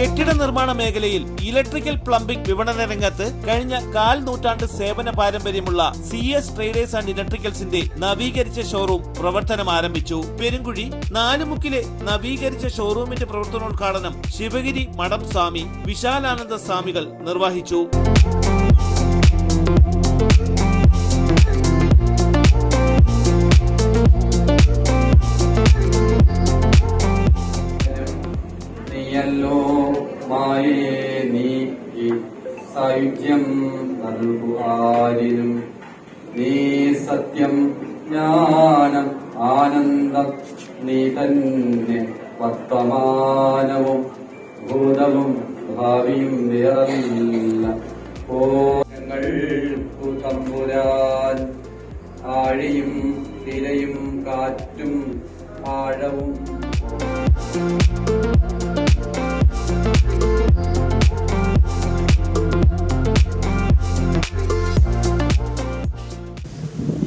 കെട്ടിട നിർമ്മാണ മേഖലയിൽ ഇലക്ട്രിക്കൽ പ്ലംബിംഗ് വിപണന രംഗത്ത് കഴിഞ്ഞ കാൽ നൂറ്റാണ്ട് സേവന പാരമ്പര്യമുള്ള സി എസ് ട്രേഡേഴ്സ് ആൻഡ് ഇലക്ട്രിക്കൽസിന്റെ നവീകരിച്ച ഷോറൂം പ്രവർത്തനം ആരംഭിച്ചു. പെരുങ്കുഴി നാലുമുക്കിലെ നവീകരിച്ച ഷോറൂമിന്റെ പ്രവർത്തനോദ്ഘാടനം ശിവഗിരി മഠം സ്വാമി വിശാലാനന്ദ സ്വാമികൾ നിർവഹിച്ചു. സായുജ്യം നൽകുവാരിനും നീ സത്യം ജ്ഞാനം ആനന്ദം നീ തന്നെ വർത്തമാനവും ഭൂതവും ഭാവിയും വേറല്ല ഓങ്ങൾ തമ്പുരാൻ ആഴിയും തിരയും കാറ്റും ആഴവും.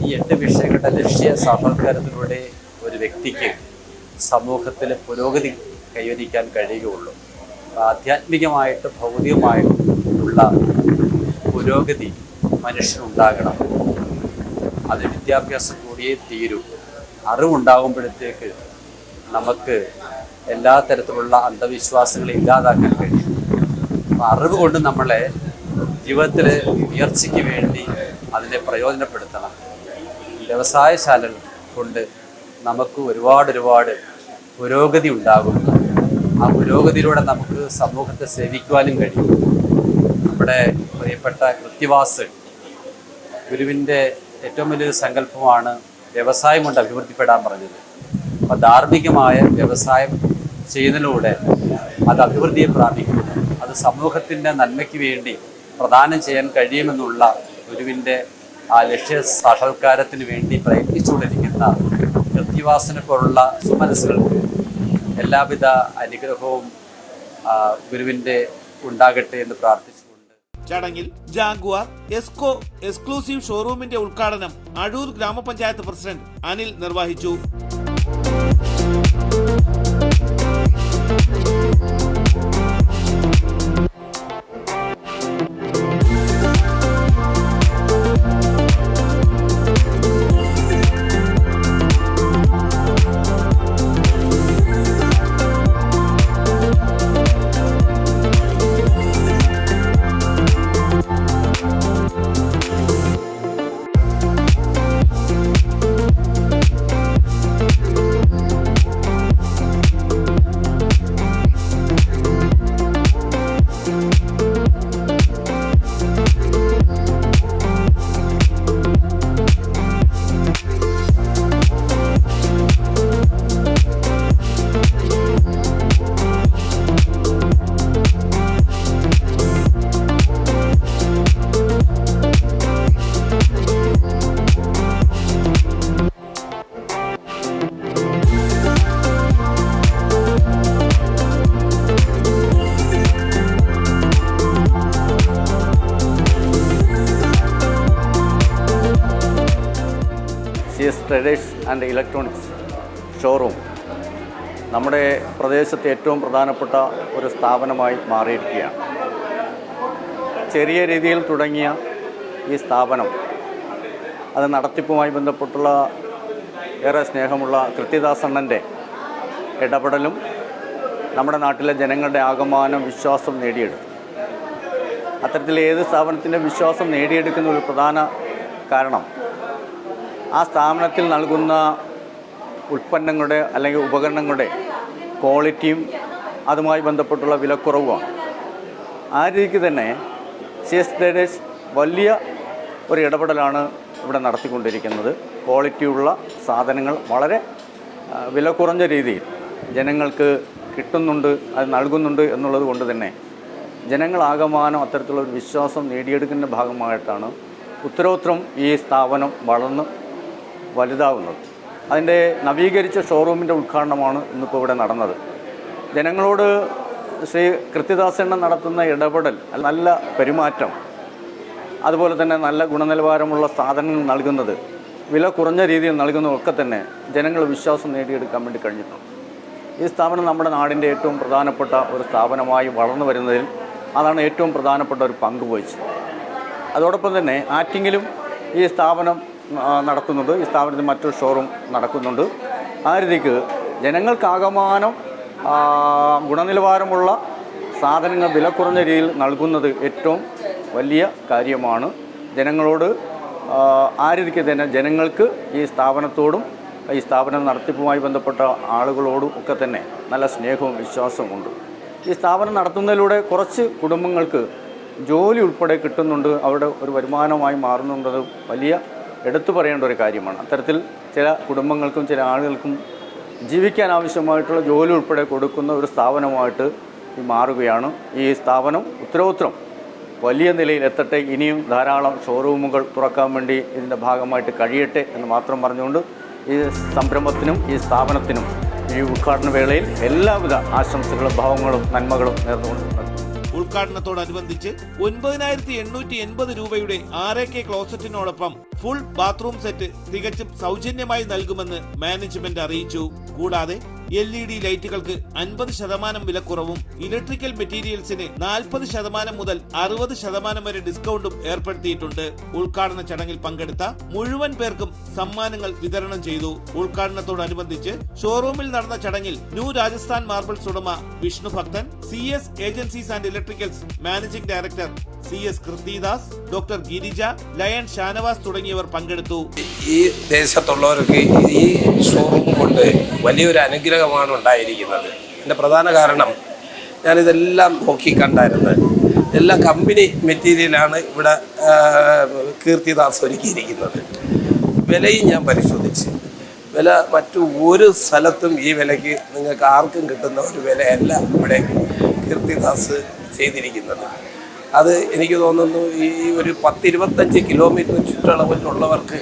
ഈ എട്ട് വിഷയങ്ങളുടെ ലക്ഷ്യ സാക്ഷാത്കാരത്തിലൂടെ ഒരു വ്യക്തിക്ക് സമൂഹത്തിൽ പുരോഗതി കൈവരിക്കാൻ കഴിയുകയുള്ളൂ. ആധ്യാത്മികമായിട്ട് ഭൗതികമായിട്ടും ഉള്ള പുരോഗതി മനുഷ്യനുണ്ടാകണം. അത് വിദ്യാഭ്യാസം കൂടിയേ തീരൂ. അറിവുണ്ടാകുമ്പോഴത്തേക്ക് നമുക്ക് എല്ലാ തരത്തിലുള്ള അന്ധവിശ്വാസങ്ങളെ ഇല്ലാതാക്കാൻ കഴിയും. അപ്പം അറിവ് കൊണ്ട് നമ്മളെ ജീവിതത്തിൽ ഉയർച്ചയ്ക്ക് വേണ്ടി അതിനെ പ്രയോജനപ്പെടുത്തണം. വ്യവസായശാലകൾ കൊണ്ട് നമുക്ക് ഒരുപാട് ഒരുപാട് പുരോഗതി ഉണ്ടാകും. ആ പുരോഗതിയിലൂടെ നമുക്ക് സമൂഹത്തെ സേവിക്കുവാനും കഴിയും. നമ്മുടെ പ്രിയപ്പെട്ട കൃത്യവാസ് ഗുരുവിന്റെ ഏറ്റവും വലിയൊരു സങ്കല്പമാണ് വ്യവസായം കൊണ്ട് അഭിവൃദ്ധിപ്പെടാൻ പറഞ്ഞത്. അപ്പോൾ ധാർമ്മികമായ വ്യവസായം ചെയ്യുന്നതിലൂടെ അത് അഭിവൃദ്ധിയെ പ്രാപിക്കും. അത് സമൂഹത്തിന്റെ നന്മയ്ക്ക് വേണ്ടി പ്രദാനം ചെയ്യാൻ കഴിയുമെന്നുള്ള ഗുരുവിന്റെ ആ ലക്ഷ്യ സാക്ഷാത്കാരത്തിന് വേണ്ടി പ്രയത്നിച്ചുകൊണ്ടിരിക്കുന്ന കൃത്യവാസന പോലുള്ള സുമനസ്സുകൾക്ക് എല്ലാവിധ അനുഗ്രഹവും ഗുരുവിന്റെ ഉണ്ടാകട്ടെ എന്ന് പ്രാർത്ഥിച്ചുകൊണ്ട് ചടങ്ങിൽ ജാഗ്വാർ എസ്കോ എക്സ്ക്ലൂസീവ് ഷോറൂമിന്റെ ഉദ്ഘാടനം അഴൂർ ഗ്രാമപഞ്ചായത്ത് പ്രസിഡന്റ് അനിൽ നിർവഹിച്ചു. ആൻഡ് ഇലക്ട്രോണിക്സ് ഷോറൂം നമ്മുടെ പ്രദേശത്തെ ഏറ്റവും പ്രധാനപ്പെട്ട ഒരു സ്ഥാപനമായി മാറിയിരിക്കുകയാണ്. ചെറിയ രീതിയിൽ തുടങ്ങിയ ഈ സ്ഥാപനം അത് നടത്തിപ്പുമായി ബന്ധപ്പെട്ടുള്ള ഏറെ സ്നേഹമുള്ള കൃത്യദാസണ്ണന്റെ ഇടപെടലും നമ്മുടെ നാട്ടിലെ ജനങ്ങളുടെ ആകമാനം വിശ്വാസം നേടിയെടുത്തു. അത്തരത്തിൽ ഏത് സ്ഥാപനത്തിന്റെ വിശ്വാസം നേടിയെടുക്കുന്ന ഒരു പ്രധാന കാരണം ആ സ്ഥാപനത്തിൽ നൽകുന്ന ഉൽപ്പന്നങ്ങളുടെ അല്ലെങ്കിൽ ഉപകരണങ്ങളുടെ ക്വാളിറ്റിയും അതുമായി ബന്ധപ്പെട്ടുള്ള വിലക്കുറവുമാണ്. ആ രീതിക്ക് തന്നെ സി എസ് ട്രേഡേഴ്സ് വലിയ ഒരു ഇടപെടലാണ് ഇവിടെ നടത്തിക്കൊണ്ടിരിക്കുന്നത്. ക്വാളിറ്റിയുള്ള സാധനങ്ങൾ വളരെ വില കുറഞ്ഞ രീതിയിൽ ജനങ്ങൾക്ക് കിട്ടുന്നുണ്ട് അത് നൽകുന്നുണ്ട് എന്നുള്ളത് കൊണ്ട് തന്നെ ജനങ്ങളാകമാനം അത്തരത്തിലുള്ള ഒരു വിശ്വാസം നേടിയെടുക്കുന്ന ഭാഗമായിട്ടാണ് ഉത്തരോത്തരം ഈ സ്ഥാപനം വളർന്ന് വലുതാവുന്നത്. അതിന്റെ നവീകരിച്ച ഷോറൂമിന്റെ ഉദ്ഘാടനമാണ് ഇന്നിപ്പോൾ ഇവിടെ നടന്നത്. ജനങ്ങളോട് ശ്രീ കൃത്യദാസണ്ണൻ നടത്തുന്ന ഇടപെടൽ നല്ല പെരുമാറ്റം അതുപോലെ തന്നെ നല്ല ഗുണനിലവാരമുള്ള സാധനങ്ങൾ നൽകുന്നത് വില കുറഞ്ഞ രീതിയിൽ നൽകുന്നതൊക്കെ തന്നെ ജനങ്ങൾ വിശ്വാസം നേടിയെടുക്കാൻ വേണ്ടി കഴിഞ്ഞിട്ടുണ്ട്. ഈ സ്ഥാപനം നമ്മുടെ നാടിന്റെ ഏറ്റവും പ്രധാനപ്പെട്ട ഒരു സ്ഥാപനമായി വളർന്നു വരുന്നതിൽ അതാണ് ഏറ്റവും പ്രധാനപ്പെട്ട ഒരു പങ്ക് വഹിച്ചത്. അതോടൊപ്പം തന്നെ ആറ്റിങ്ങിലും ഈ സ്ഥാപനം ആ, നടത്തുന്നുണ്ട് ഈ സ്ഥാപനത്തിൽ മറ്റൊരു ഷോറൂം നടക്കുന്നുണ്ട്. ആ രീതിക്ക് ജനങ്ങൾക്കാകമാനം ഗുണനിലവാരമുള്ള സാധനങ്ങൾ വില കുറഞ്ഞ രീതിയിൽ നൽകുന്നത് ഏറ്റവും വലിയ കാര്യമാണ്. ജനങ്ങളോട് ആ രീതിക്ക് തന്നെ ജനങ്ങൾക്ക് ഈ സ്ഥാപനത്തോടും ഈ സ്ഥാപനം നടത്തിപ്പുമായി ബന്ധപ്പെട്ട ആളുകളോടും ഒക്കെ തന്നെ നല്ല സ്നേഹവും വിശ്വാസവും ഉണ്ട്. ഈ സ്ഥാപനം നടത്തുന്നതിലൂടെ കുറച്ച് കുടുംബങ്ങൾക്ക് ജോലി ഉൾപ്പെടെ കിട്ടുന്നുണ്ട്. അവിടെ ഒരു വരുമാനമായി മാറുന്നുണ്ടത് വലിയ എടുത്തു പറയേണ്ട ഒരു കാര്യമാണ്. അത്തരത്തിൽ ചില കുടുംബങ്ങൾക്കും ചില ആളുകൾക്കും ജീവിക്കാൻ ആവശ്യമായിട്ടുള്ള ജോലി ഉൾപ്പെടെ കൊടുക്കുന്ന ഒരു സ്ഥാപനമായിട്ട് മാറുകയാണ്. ഈ സ്ഥാപനം ഉത്തരോത്തരം വലിയ നിലയിൽ എത്തട്ടെ. ഇനിയും ധാരാളം ഷോറൂമുകൾ തുറക്കാൻ വേണ്ടി ഇതിന്റെ ഭാഗമായിട്ട് കഴിയട്ടെ എന്ന് മാത്രം പറഞ്ഞുകൊണ്ട് ഈ സംരംഭത്തിനും ഈ സ്ഥാപനത്തിനും ഈ ഉദ്ഘാടന വേളയിൽ എല്ലാവിധ ആശംസകളും ഭാവങ്ങളും നന്മകളും നേർന്നുകൊണ്ട്. ഉദ്ഘാടനത്തോടനുബന്ധിച്ച് ഒൻപതിനായിരത്തി എണ്ണൂറ്റി എൺപത് രൂപയുടെ ആറ് കെ ക്ലോസറ്റിനോടൊപ്പം ഫുൾ ബാത്റൂം സെറ്റ് തികച്ചും സൗജന്യമായി നൽകുമെന്ന് മാനേജ്മെന്റ് അറിയിച്ചു. കൂടാതെ എൽ ഇ ഡി ലൈറ്റുകൾക്ക് അൻപത് ശതമാനം വിലക്കുറവും ഇലക്ട്രിക്കൽ മെറ്റീരിയൽസിന് നാൽപ്പത് ശതമാനം മുതൽ അറുപത് ശതമാനം വരെ ഡിസ്കൗണ്ടും ഏർപ്പെടുത്തിയിട്ടുണ്ട്. ഉദ്ഘാടന ചടങ്ങിൽ പങ്കെടുത്ത മുഴുവൻ പേർക്കും സമ്മാനങ്ങൾ വിതരണം ചെയ്തു. ഉദ്ഘാടനത്തോടനുബന്ധിച്ച് ഷോറൂമിൽ നടന്ന ചടങ്ങിൽ ന്യൂ രാജസ്ഥാൻ മാർബിൾസ് ഉടമ Vishnu Bhakthan C S agencies and electricals managing director C S Krithidas doctor Girija lion Shanavas തുടങ്ങിയവർ പങ്കെടുത്തു. ഈ ദേശത്തുള്ളവർക്ക് ഈ ഷോറൂം കൊണ്ട് വലിയൊരു അനുഗ്രഹമാണ് ഉണ്ടായിരിക്കുന്നത്. എന്റെ പ്രധാന കാരണം ഞാനിതെല്ലാം നോക്കി കണ്ടായിരുന്നു. എല്ലാ കമ്പനി മെറ്റീരിയലാണ് ഇവിടെ കീർത്തിദാസ് ഒരുക്കിയിരിക്കുന്നത്. വിലയും ഞാൻ പരിശോധിച്ച്. വില മറ്റു ഒരു സ്ഥലത്തും ഈ വിലയ്ക്ക് നിങ്ങൾക്ക് ആർക്കും കിട്ടുന്ന ഒരു വിലയല്ല ഇവിടെ കീർത്തിദാസ് ചെയ്തിരിക്കുന്നത്. അത് എനിക്ക് തോന്നുന്നു ഈ ഒരു പത്തിരുപത്തഞ്ച് കിലോമീറ്റർ ചുറ്റളവിലുള്ളവർക്ക്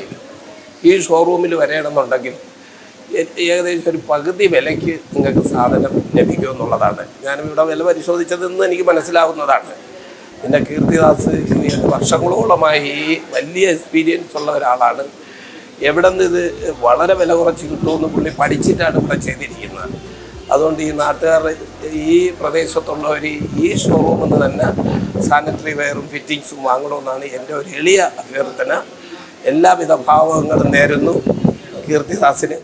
ഈ ഷോറൂമിൽ വരണമെന്നുണ്ടെങ്കിൽ ഏകദേശം ഒരു പകുതി വിലയ്ക്ക് നിങ്ങൾക്ക് സാധനം ലഭിക്കുമെന്നുള്ളതാണ്. ഞാനും ഇവിടെ വില പരിശോധിച്ചതെന്ന് എനിക്ക് മനസ്സിലാവുന്നതാണ്. പിന്നെ കീർത്തിദാസ് വർഷങ്ങളോളമായി വലിയ എക്സ്പീരിയൻസ് ഉള്ള ഒരാളാണ്. എവിടെ നിന്ന് ഇത് വളരെ വില കുറച്ച് കിട്ടുമെന്ന് പുള്ളി പഠിച്ചിട്ടാണ് ഇവിടെ ചെയ്തിരിക്കുന്നത്. അതുകൊണ്ട് ഈ നാട്ടുകാർ ഈ പ്രദേശത്തുള്ളവർ ഈ ഷോറൂമിൽ നിന്ന് തന്നെ സാനിറ്ററി വെയറും ഫിറ്റിങ്സും വാങ്ങണമെന്നാണ് എന്റെ ഒരു എളിയ അഭ്യർത്ഥന. എല്ലാവിധ ഭാവങ്ങളും നേരുന്നു. കീർത്തിദാസിന്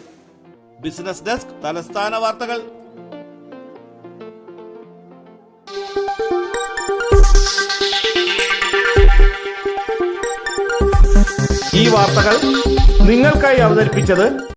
ബിസിനസ് ഡെസ്ക് തലസ്ഥാന വാർത്തകൾ. ഈ വാർത്തകൾ നിങ്ങൾക്കായി അവതരിപ്പിച്ചത്